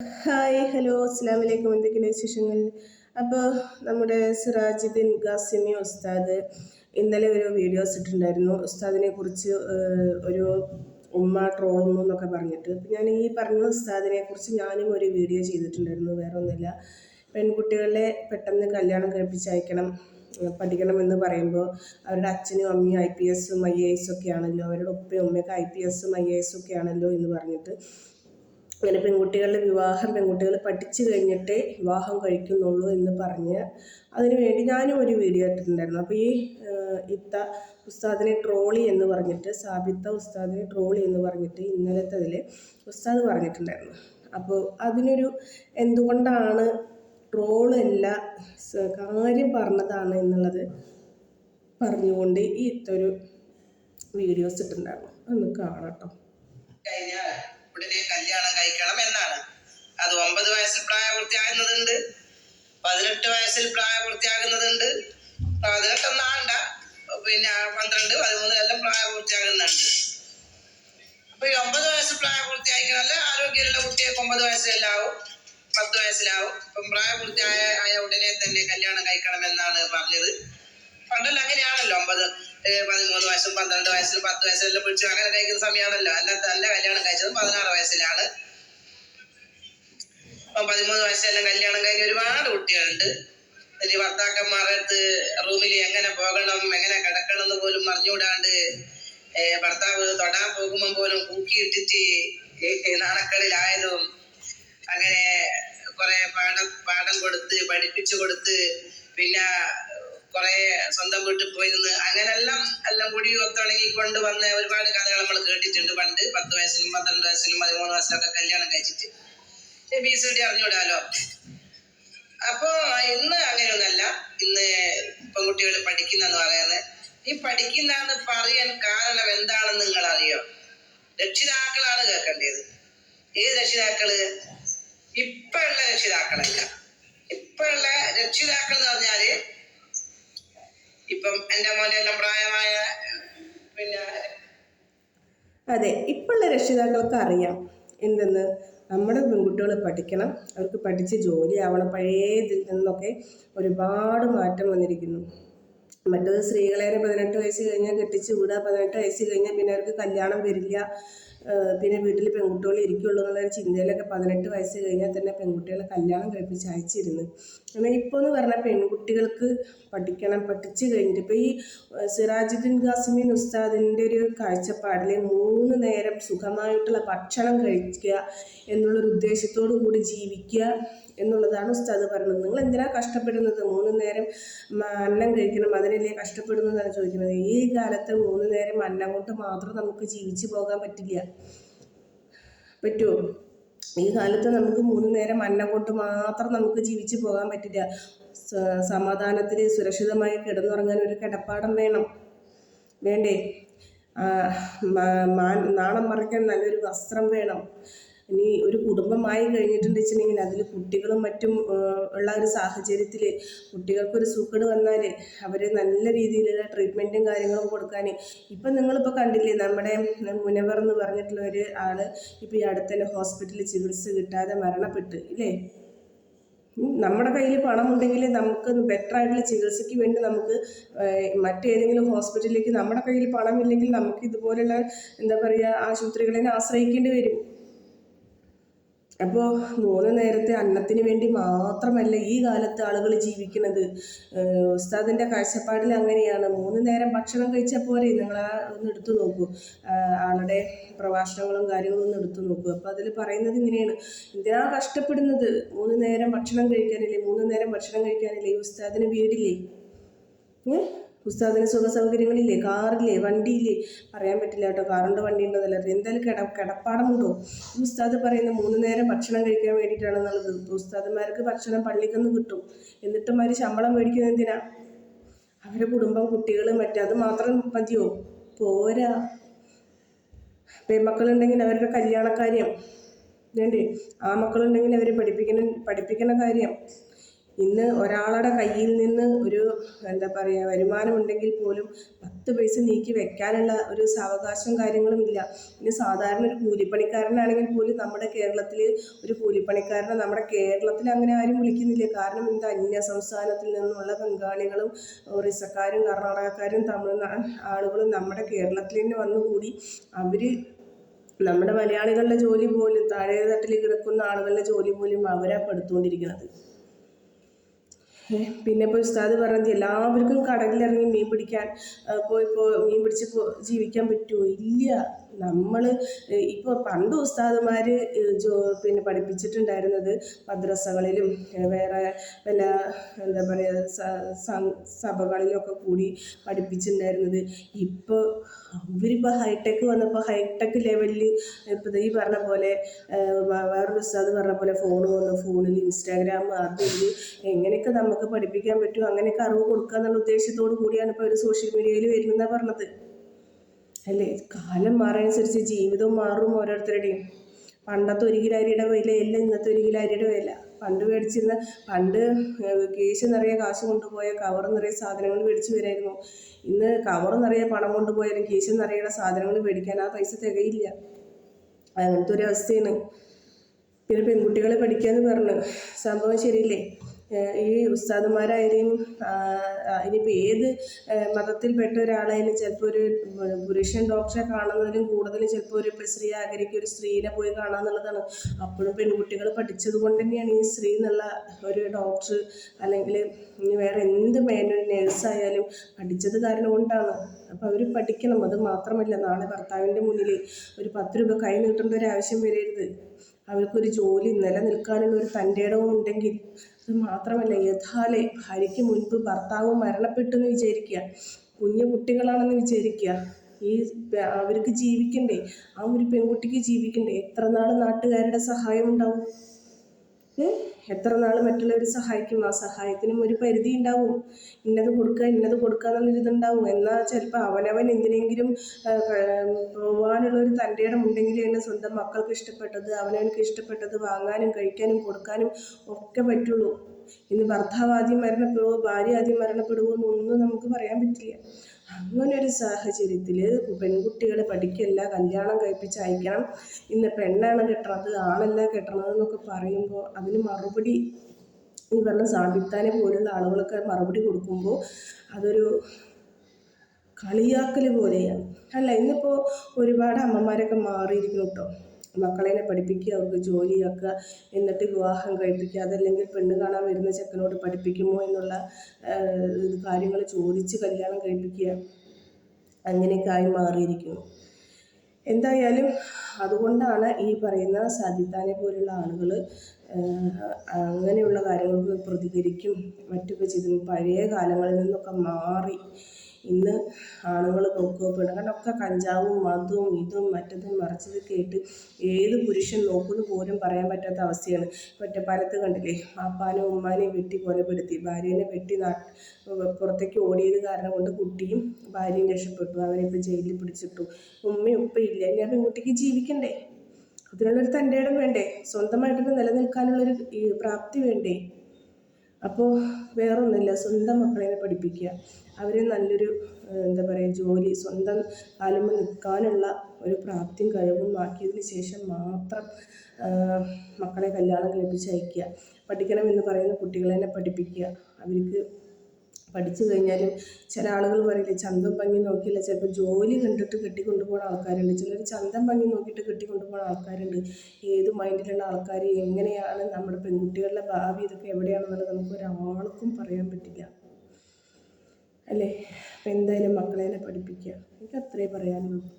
Hi hello അസ്സാം വലൈക്കും എന്തൊക്കെയാണ് വിശേഷങ്ങൾ? അപ്പോൾ നമ്മുടെ സിറാജുദ്ദീൻ ഖാസിമി ഉസ്താദ് ഇന്നലെ ഒരു വീഡിയോസ് ഇട്ടിട്ടുണ്ടായിരുന്നു. ഉസ്താദിനെ കുറിച്ച് ഒരു ഉമ്മ ട്രോളുന്നു എന്നൊക്കെ പറഞ്ഞിട്ട്. ഞാൻ ഈ പറഞ്ഞ ഉസ്താദിനെ കുറിച്ച് ഞാനും ഒരു വീഡിയോ ചെയ്തിട്ടുണ്ടായിരുന്നു. വേറെ ഒന്നുമില്ല. പെൺകുട്ടികളെ പെട്ടെന്ന് കല്യാണം കഴിപ്പിച്ച് അയക്കണം പഠിക്കണമെന്ന് പറയുമ്പോൾ അവരുടെ അച്ഛനും അമ്മയും ഐ പി എസും ഐ എ എസും ഒക്കെ ആണല്ലോ. അവരുടെ ഉപ്പയും ഉമ്മയൊക്കെ ഐ പി എസും ഐ എ എസും ഒക്കെ ആണല്ലോ എന്ന് പറഞ്ഞിട്ട് അങ്ങനെ പെൺകുട്ടികളുടെ വിവാഹം പെൺകുട്ടികൾ പഠിച്ചു കഴിഞ്ഞിട്ടേ വിവാഹം കഴിക്കുന്നുള്ളൂ എന്ന് പറഞ്ഞ് അതിനു വേണ്ടി ഞാനും ഒരു വീഡിയോ ഇട്ടിട്ടുണ്ടായിരുന്നു. അപ്പോൾ ഈ ഇത്ത ഉസ്താദിനെ ട്രോളി എന്ന് പറഞ്ഞിട്ട് സാബിത്ത ഉസ്താദിനെ ട്രോളി എന്ന് പറഞ്ഞിട്ട് ഇന്നലത്തെ അതിൽ ഉസ്താദ് പറഞ്ഞിട്ടുണ്ടായിരുന്നു. അപ്പോൾ അതിനൊരു എന്തുകൊണ്ടാണ് ട്രോളല്ല കാര്യം പറഞ്ഞതാണ് എന്നുള്ളത് പറഞ്ഞുകൊണ്ട് ഈ ഇത്തൊരു വീഡിയോസ് ഇട്ടിട്ടുണ്ടായിരുന്നു. ഒന്ന് കാണാം കേട്ടോ. ഉടനെ കല്യാണം കഴിക്കണം എന്നാണ്. അത് ഒമ്പത് വയസ്സിൽ പ്രായപൂർത്തിയാകുന്നതുണ്ട് പതിനെട്ട് വയസ്സിൽ പ്രായപൂർത്തിയാകുന്നതുണ്ട് പതിനെട്ടൊന്നും ആണ്ട പിന്നെ പന്ത്രണ്ട് പതിമൂന്ന് എല്ലാം പ്രായപൂർത്തിയാകുന്നുണ്ട്. അപ്പൊ ഈ ഒമ്പത് വയസ്സ് പ്രായപൂർത്തിയായിക്കണല്ല? ആരോഗ്യമുള്ള കുട്ടികൾക്ക് ഒമ്പത് വയസ്സിലാവും പത്ത് വയസ്സിലാവും. ഇപ്പം പ്രായപൂർത്തിയായ ആയ ഉടനെ തന്നെ കല്യാണം കഴിക്കണം എന്നാണ് പറഞ്ഞത്. പണ്ടല്ല അങ്ങനെയാണല്ലോ ഒമ്പത് പതിമൂന്ന് വയസ്സും പന്ത്രണ്ട് വയസ്സിലും പത്ത് വയസ്സിലെല്ലാം പിടിച്ചു അങ്ങനെ കഴിക്കുന്ന സമയമാണല്ലോ. അല്ല നല്ല കല്യാണം കഴിച്ചത് പതിനാറ് വയസ്സിലാണ്. ഇപ്പം പതിമൂന്ന് വയസ്സിലെല്ലാം കല്യാണം കഴിഞ്ഞ ഒരുപാട് കുട്ടികളുണ്ട്. വലിയ ഭർത്താക്കന്മാരുടെ അടുത്ത് റൂമിൽ എങ്ങനെ പോകണം എങ്ങനെ കിടക്കണം എന്ന് പോലും പറഞ്ഞുകൂടാണ്ട് ഭർത്താവ് തൊടാൻ പോകുമ്പോൾ പോലും കൂക്കിയിട്ടിട്ട് നാണക്കേടിലായതും അങ്ങനെ കുറെ പാഠം പാഠം കൊടുത്ത് പഠിപ്പിച്ചു കൊടുത്ത് പിന്നെ കുറെ സ്വന്തം വീട്ടിൽ പോയിരുന്ന് അങ്ങനെല്ലാം എല്ലാം കൂടി ഒത്തിണങ്ങിക്കൊണ്ട് വന്ന് ഒരുപാട് കഥകൾ നമ്മൾ കേട്ടിട്ടുണ്ട് പണ്ട്. പത്ത് വയസ്സിലും പന്ത്രണ്ട് വയസ്സിലും പതിമൂന്ന് വയസ്സിലൊക്കെ കല്യാണം കഴിച്ചിട്ട്. ബി സി ഡി അറിഞ്ഞുവിടാലോ അപ്പോ ഇന്ന് അങ്ങനെയൊന്നല്ല. ഇന്ന് പെൺകുട്ടികൾ പഠിക്കുന്നെന്ന് പറയുന്നത് ഈ പഠിക്കുന്നെന്ന് പറയാൻ കാരണം എന്താണെന്ന് നിങ്ങൾ അറിയോ രക്ഷിതാക്കളാണ് കേൾക്കേണ്ടത്. ഏത് രക്ഷിതാക്കൾ? ഇപ്പോഴുള്ള രക്ഷിതാക്കളല്ല. ഇപ്പോഴുള്ള രക്ഷിതാക്കൾ എന്ന് പറഞ്ഞാൽ ഇപ്പം എന്റെ മോനെല്ലാം പ്രായമായ പിന്നെ അതെ ഇപ്പോഴുള്ള രക്ഷിതാക്കൾക്ക് അറിയാം എന്തെന്ന്. നമ്മുടെ പെൺകുട്ടികൾ പഠിക്കണം അവർക്ക് പഠിച്ച് ജോലിയാവണം പഴയതിൽ നിന്നൊക്കെ ഒരുപാട് മാറ്റം വന്നിരിക്കുന്നു. മറ്റത് സ്ത്രീകളെ പതിനെട്ട് വയസ്സ് കഴിഞ്ഞാൽ കെട്ടിച്ച് വിടുക പതിനെട്ട് വയസ്സ് കഴിഞ്ഞാൽ പിന്നെ അവർക്ക് കല്യാണം വരില്ല. പിന്നെ വീട്ടിൽ പെൺകുട്ടികൾ ഇരിക്കുള്ളൂ എന്നുള്ളൊരു ചിന്തയിലൊക്കെ പതിനെട്ട് വയസ്സ് കഴിഞ്ഞാൽ തന്നെ പെൺകുട്ടികളെ കല്യാണം കഴിപ്പിച്ച് അയച്ചിരുന്നു. എന്നാൽ ഇപ്പോൾ എന്ന് പറഞ്ഞാൽ പെൺകുട്ടികൾക്ക് പഠിക്കണം പഠിച്ചു കഴിഞ്ഞിട്ട് ഇപ്പോൾ ഈ സിറാജുദ്ദീൻ ഖാസിമീൻ ഉസ്താദിന്റെ ഒരു കാഴ്ചപ്പാടിൽ മൂന്ന് നേരം സുഖമായിട്ടുള്ള ഭക്ഷണം കഴിക്കുക എന്നുള്ളൊരു ഉദ്ദേശത്തോടു കൂടി ജീവിക്കുക എന്നുള്ളതാണ് ഉസ്താദ് പറയുന്നത് നിങ്ങൾ എന്തിനാ കഷ്ടപ്പെടുന്നത്? മൂന്ന് നേരം അന്നം കഴിക്കണം അതിനല്ലേ കഷ്ടപ്പെടുന്നതാണ് ചോദിക്കുന്നത്. ഈ കാലത്ത് മൂന്ന് നേരം അന്നം കൊണ്ട് മാത്രം നമുക്ക് ജീവിച്ചു പോകാൻ പറ്റില്ല. പറ്റുമോ ഈ കാലത്ത് നമുക്ക് മൂന്ന് നേരം അന്നം കൊണ്ട് മാത്രം നമുക്ക് ജീവിച്ചു പോകാൻ പറ്റില്ല. സമാധാനത്തിൽ സുരക്ഷിതമായി കിടന്നുറങ്ങാൻ ഒരു കിടപ്പാടം വേണം. വേണ്ടേ? നാണം മറയ്ക്കാൻ നല്ലൊരു വസ്ത്രം വേണം. ഇനി ഒരു കുടുംബമായി കഴിഞ്ഞിട്ടുണ്ടെങ്കിൽ അതിൽ കുട്ടികളും മറ്റും ഉള്ള ഒരു സാഹചര്യത്തിൽ കുട്ടികൾക്കൊരു സൂക്കേട് വന്നാൽ അവർ നല്ല രീതിയിലുള്ള ട്രീറ്റ്മെന്റും കാര്യങ്ങളും കൊടുക്കാൻ ഇപ്പം നിങ്ങളിപ്പോൾ കണ്ടില്ലേ നമ്മുടെ മുനവർ എന്ന് പറഞ്ഞിട്ടുള്ള ഒരു ആൾ ഇപ്പോൾ ഈ അടുത്തന്നെ ഹോസ്പിറ്റലിൽ ചികിത്സ കിട്ടാതെ മരണപ്പെട്ട് ഇല്ലേ? നമ്മുടെ കയ്യിൽ പണമുണ്ടെങ്കിൽ നമുക്ക് ബെറ്റർ ആയിട്ടുള്ള ചികിത്സയ്ക്ക് വേണ്ടി നമുക്ക് മറ്റേതെങ്കിലും ഹോസ്പിറ്റലിലേക്ക് നമ്മുടെ കയ്യിൽ പണമില്ലെങ്കിൽ നമുക്ക് ഇതുപോലുള്ള എന്താ പറയുക ആശുപത്രികളെ ആശ്രയിക്കേണ്ടി വരും. അപ്പോൾ മൂന്ന് നേരത്തെ അന്നത്തിന് വേണ്ടി മാത്രമല്ല ഈ കാലത്ത് ആളുകൾ ജീവിക്കുന്നത്. ഉസ്താദിന്റെ കാഴ്ചപ്പാടിൽ അങ്ങനെയാണ്. മൂന്ന് നേരം ഭക്ഷണം കഴിച്ചാൽ പോരെ? നിങ്ങൾ ആ ഒന്ന് എടുത്തു നോക്കൂ. ആളുടെ പ്രഭാഷണങ്ങളും കാര്യങ്ങളും ഒന്ന് എടുത്തു നോക്കൂ. അപ്പോൾ അതിൽ പറയുന്നത് ഇങ്ങനെയാണ്. എന്തിനാ കഷ്ടപ്പെടുന്നത്? മൂന്ന് നേരം ഭക്ഷണം കഴിക്കാനില്ലേ? മൂന്ന് നേരം ഭക്ഷണം കഴിക്കാനില്ലേ? ഈ ഉസ്താദിന് വീടില്ലേ? ഉസ്താദിന് സുഖ സൗകര്യങ്ങളില്ലേ കാറില്ലേ? വണ്ടിയില്ലേ? പറയാൻ പറ്റില്ല കേട്ടോ. കാറുണ്ട് വണ്ടി ഉണ്ടോ എന്നല്ല എന്തായാലും കിട കിടപ്പാടമുണ്ടോ? ഉസ്താദ് പറയുന്ന മൂന്ന് നേരം ഭക്ഷണം കഴിക്കാൻ വേണ്ടിയിട്ടാണെന്നുള്ളത്. ഉസ്താദന്മാർക്ക് ഭക്ഷണം പള്ളിക്കൊന്ന് കിട്ടും. എന്നിട്ടും അവർ ശമ്പളം മേടിക്കുന്നത് എന്തിനാ? അവരുടെ കുടുംബം കുട്ടികൾ മറ്റേ അത് മാത്രം മതിയോ? പോരാ. പെൺമക്കളുണ്ടെങ്കിൽ അവരുടെ കല്യാണ കാര്യം വേണ്ടേ? ആ മക്കളുണ്ടെങ്കിൽ അവരെ പഠിപ്പിക്കുന്ന പഠിപ്പിക്കുന്ന കാര്യം. ഇന്ന് ഒരാളുടെ കയ്യിൽ നിന്ന് ഒരു എന്താ പറയുക വരുമാനമുണ്ടെങ്കിൽ പോലും പത്ത് പൈസ നീക്കി വെക്കാനുള്ള ഒരു സാവകാശവും കാര്യങ്ങളും ഇല്ല. ഇനി സാധാരണ ഒരു കൂലിപ്പണിക്കാരനാണെങ്കിൽ പോലും നമ്മുടെ കേരളത്തിൽ ഒരു കൂലിപ്പണിക്കാരനെ നമ്മുടെ കേരളത്തിൽ അങ്ങനെ ആരും വിളിക്കുന്നില്ല. കാരണം എന്താ അന്യ സംസ്ഥാനത്തിൽ നിന്നുള്ള ബംഗാളികളും ഒറീസക്കാരും കർണാടകക്കാരും തമിഴ്നാട് ആളുകളും നമ്മുടെ കേരളത്തിൽ തന്നെ വന്നുകൂടി അവർ നമ്മുടെ മലയാളികളുടെ ജോലി പോലും താഴെ തട്ടിൽ കിടക്കുന്ന ആളുകളുടെ ജോലി പോലും അവരാ പെടുത്തുകൊണ്ടിരിക്കുന്നത് പിന്നെ ഇപ്പോൾ ഉസ്താദ് പറഞ്ഞത് എല്ലാവർക്കും കടലിലിറങ്ങി മീൻ പിടിക്കാൻ പോയി പോ മീൻ പിടിച്ച് ജീവിക്കാൻ പറ്റുമോ ഇല്ല. നമ്മൾ ഇപ്പോൾ പണ്ട് ഉസ്താദുമാർ ജോ പിന്നെ പഠിപ്പിച്ചിട്ടുണ്ടായിരുന്നത് മദ്രസകളിലും വേറെ വല്ല എന്താ പറയുക സഭകളിലൊക്കെ കൂടി പഠിപ്പിച്ചിട്ടുണ്ടായിരുന്നത്. ഇപ്പോൾ അവരിപ്പോൾ ഹൈടെക് വന്നപ്പോൾ ഹൈടെക് ലെവലിൽ ഇപ്പോൾ ഈ പറഞ്ഞ പോലെ വേറൊരു ഉസ്താദ് പറഞ്ഞ പോലെ ഫോൺ വന്നു ഫോണിൽ ഇൻസ്റ്റാഗ്രാം അത് ഇത് എങ്ങനെയൊക്കെ നമുക്ക് പഠിപ്പിക്കാൻ പറ്റും അങ്ങനെയൊക്കെ അറിവ് കൊടുക്കുക എന്നുള്ള ഉദ്ദേശത്തോടു കൂടിയാണ് ഇപ്പോൾ ഒരു സോഷ്യൽ മീഡിയയിൽ വരുന്ന പറഞ്ഞത്. അല്ലേ? കാലം മാറാനുസരിച്ച് ജീവിതവും മാറും ഓരോരുത്തരുടെയും. പണ്ടത്തെ ഒരു കിലോ അരിയുടെ വിലയല്ല ഇന്നത്തെ ഒരു അരിയുടെ വില. പണ്ട് മേടിച്ചിരുന്ന പണ്ട് കേശ് നിറയെ കാശ് കൊണ്ടുപോയ കവർ നിറയെ സാധനങ്ങൾ മേടിച്ചു വരായിരുന്നു. ഇന്ന് കവർ നിറയെ പണം കൊണ്ടുപോയാലും കേശ് നിറയുടെ സാധനങ്ങൾ മേടിക്കാൻ ആ പൈസ തികയില്ല. അങ്ങനത്തെ ഒരു അവസ്ഥയാണ്. പിന്നെ പെൺകുട്ടികളെ പഠിക്കാന്ന് പറഞ്ഞു. സംഭവം ശരിയില്ലേ? ഈ ഉസ്താദുമാരായാലും ഇനിയിപ്പോൾ ഏത് മതത്തിൽപ്പെട്ട ഒരാളായാലും ചിലപ്പോൾ ഒരു പുരുഷൻ ഡോക്ടറെ കാണുന്നതിലും കൂടുതൽ ചിലപ്പോൾ ഒരു സ്ത്രീ ആഗ്രഹിക്കുക ഒരു സ്ത്രീനെ പോയി കാണാന്നുള്ളതാണ് അപ്പോഴും പെൺകുട്ടികൾ പഠിച്ചത് കൊണ്ട് തന്നെയാണ് ഈ സ്ത്രീ എന്നുള്ള ഒരു ഡോക്ടർ അല്ലെങ്കിൽ വേറെ എന്ത് മേനൊരു നേഴ്സായാലും പഠിച്ചത് കാരണം കൊണ്ടാണ്. അപ്പോൾ അവർ പഠിക്കണം. അത് മാത്രമല്ല നാളെ ഭർത്താവിന്റെ മുന്നിൽ ഒരു പത്ത് രൂപ കൈ നീട്ടേണ്ട ഒരു ആവശ്യം വരരുത്. അവർക്കൊരു ജോലി നിലനിൽക്കാനുള്ള ഒരു തന്റെ ഇടവും ഉണ്ടെങ്കിൽ അത് മാത്രമല്ല യഥാലെ ഭാര്യയ്ക്ക് മുൻപ് ഭർത്താവ് മരണപ്പെട്ടു എന്ന് വിചാരിക്കുക. കുഞ്ഞു കുട്ടികളാണെന്ന് വിചാരിക്കുക. ഈ അവർക്ക് ജീവിക്കണ്ടേ? ആ ഒരു പെൺകുട്ടിക്ക് ജീവിക്കണ്ടേ? എത്ര നാൾ നാട്ടുകാരുടെ സഹായം ഉണ്ടാവും? എത്ര നാൾ മറ്റുള്ളവർ സഹായിക്കും? ആ സഹായത്തിനും ഒരു പരിധി ഉണ്ടാവും. ഇന്നത് കൊടുക്കുക ഇന്നത് കൊടുക്കുക എന്നുള്ളൊരു ഇതുണ്ടാവും. എന്നാൽ ചിലപ്പോൾ അവനവൻ എന്തിനെങ്കിലും പോകാനുള്ള ഒരു തന്റെ ഇടം ഉണ്ടെങ്കിലാണ് സ്വന്തം മക്കൾക്ക് ഇഷ്ടപ്പെട്ടത് അവനവനക്ക് ഇഷ്ടപ്പെട്ടത് വാങ്ങാനും കഴിക്കാനും കൊടുക്കാനും ഒക്കെ പറ്റുള്ളൂ. ഇന്ന് ഭർത്താവ് ആദ്യം മരണപ്പെടുവോ ഭാര്യ ആദ്യം മരണപ്പെടുവോ എന്നൊന്നും നമുക്ക് പറയാൻ പറ്റില്ല. അങ്ങനെ ഒരു സാഹചര്യത്തിൽ പെൺകുട്ടികളെ പഠിക്കല്ല കല്യാണം കഴിപ്പിച്ച് അയക്കണം ഇന്ന് പെണ്ണാണ് കെട്ടണത് ആണല്ല കെട്ടണത് എന്നൊക്കെ പറയുമ്പോൾ അതിന് മറുപടി ഈ പറഞ്ഞ സാബിത്താനെ പോലുള്ള ആളുകളൊക്കെ മറുപടി കൊടുക്കുമ്പോൾ അതൊരു കളിയാക്കൽ പോലെയാണ്. അല്ല ഇന്നിപ്പോൾ ഒരുപാട് അമ്മമാരൊക്കെ മാറിയിരിക്കുന്നു കേട്ടോ മക്കളെ പഠിപ്പിക്കുക അവർക്ക് ജോലിയാക്കുക എന്നിട്ട് വിവാഹം കഴിപ്പിക്കുക അതല്ലെങ്കിൽ പെണ്ണ് കാണാൻ വരുന്ന ചെക്കനോട് പഠിപ്പിക്കുമോ എന്നുള്ള കാര്യങ്ങൾ ചോദിച്ച് കല്യാണം കഴിപ്പിക്കുക അങ്ങനെയൊക്കെ ആയി മാറിയിരിക്കുന്നു. എന്തായാലും അതുകൊണ്ടാണ് ഈ പറയുന്ന സജിത്താനെ പോലുള്ള ആളുകൾ അങ്ങനെയുള്ള കാര്യങ്ങൾക്ക് പ്രതികരിക്കും മറ്റൊക്കെ ചെയ്തു. പഴയ കാലങ്ങളിൽ നിന്നൊക്കെ മാറി ഇന്ന് ആണുങ്ങൾ നോക്കുക പെണ്ണുങ്ങളൊക്കെ കഞ്ചാവും മതവും ഇതും മറ്റതും മറിച്ചതൊക്കെ ആയിട്ട് ഏത് പുരുഷൻ നോക്കുന്നു പോലും പറയാൻ പറ്റാത്ത അവസ്ഥയാണ്. മറ്റേ പരത്ത് കണ്ടില്ലേ? അപ്പാനും ഉമ്മാനെയും വെട്ടി കൊലപ്പെടുത്തി. ഭാര്യേനെ വെട്ടി പുറത്തേക്ക് ഓടിയത് കാരണം കൊണ്ട് കുട്ടിയും ഭാര്യയും രക്ഷപ്പെട്ടു. അവരെ ഇപ്പോൾ ജയിലിൽ പിടിച്ചിട്ടു. ഉമ്മയും ഉപ്പ ഇല്ല. ഇനി ആ പെൺകുട്ടിക്ക് ജീവിക്കണ്ടേ? അതിനുള്ളൊരു തന്റെ ഇടം വേണ്ടേ? സ്വന്തമായിട്ടൊരു നിലനിൽക്കാനുള്ളൊരു പ്രാപ്തി വേണ്ടേ? അപ്പോൾ വേറൊന്നുമില്ല. സ്വന്തം മക്കളെ പഠിപ്പിക്കുക. അവരെ നല്ലൊരു എന്താ പറയുക ജോലി സ്വന്തം കാലുമ്പോൾ നിൽക്കാനുള്ള ഒരു പ്രാപ്തിയും കഴിവും ആക്കിയതിന് ശേഷം മാത്രം മക്കളെ കല്യാണം കഴിപ്പിച്ച് അയക്കുക. പഠിക്കണമെന്ന് പറയുന്ന കുട്ടികളെ തന്നെ പഠിപ്പിക്കുക. അവർക്ക് പഠിച്ചു കഴിഞ്ഞാലും ചില ആളുകൾ പറയില്ലേ ചന്തം ഭംഗി നോക്കിയില്ല ചിലപ്പോൾ ജോലി കണ്ടിട്ട് കെട്ടിക്കൊണ്ടുപോകുന്ന ആൾക്കാരുണ്ട് ചിലർ ചന്തം ഭംഗി നോക്കിയിട്ട് കെട്ടിക്കൊണ്ടുപോകുന്ന ആൾക്കാരുണ്ട്. ഏത് മൈൻഡിലുള്ള ആൾക്കാർ എങ്ങനെയാണ് നമ്മുടെ പെൺകുട്ടികളുടെ ഭാവി ഇതൊക്കെ എവിടെയാണെന്നുള്ളത് നമുക്ക് ഒരാൾക്കും പറയാൻ പറ്റില്ല. അല്ലേ? അപ്പം എന്തായാലും മക്കളെ പഠിപ്പിക്കുക. എനിക്ക് അത്രേ പറയാനുള്ളൂ.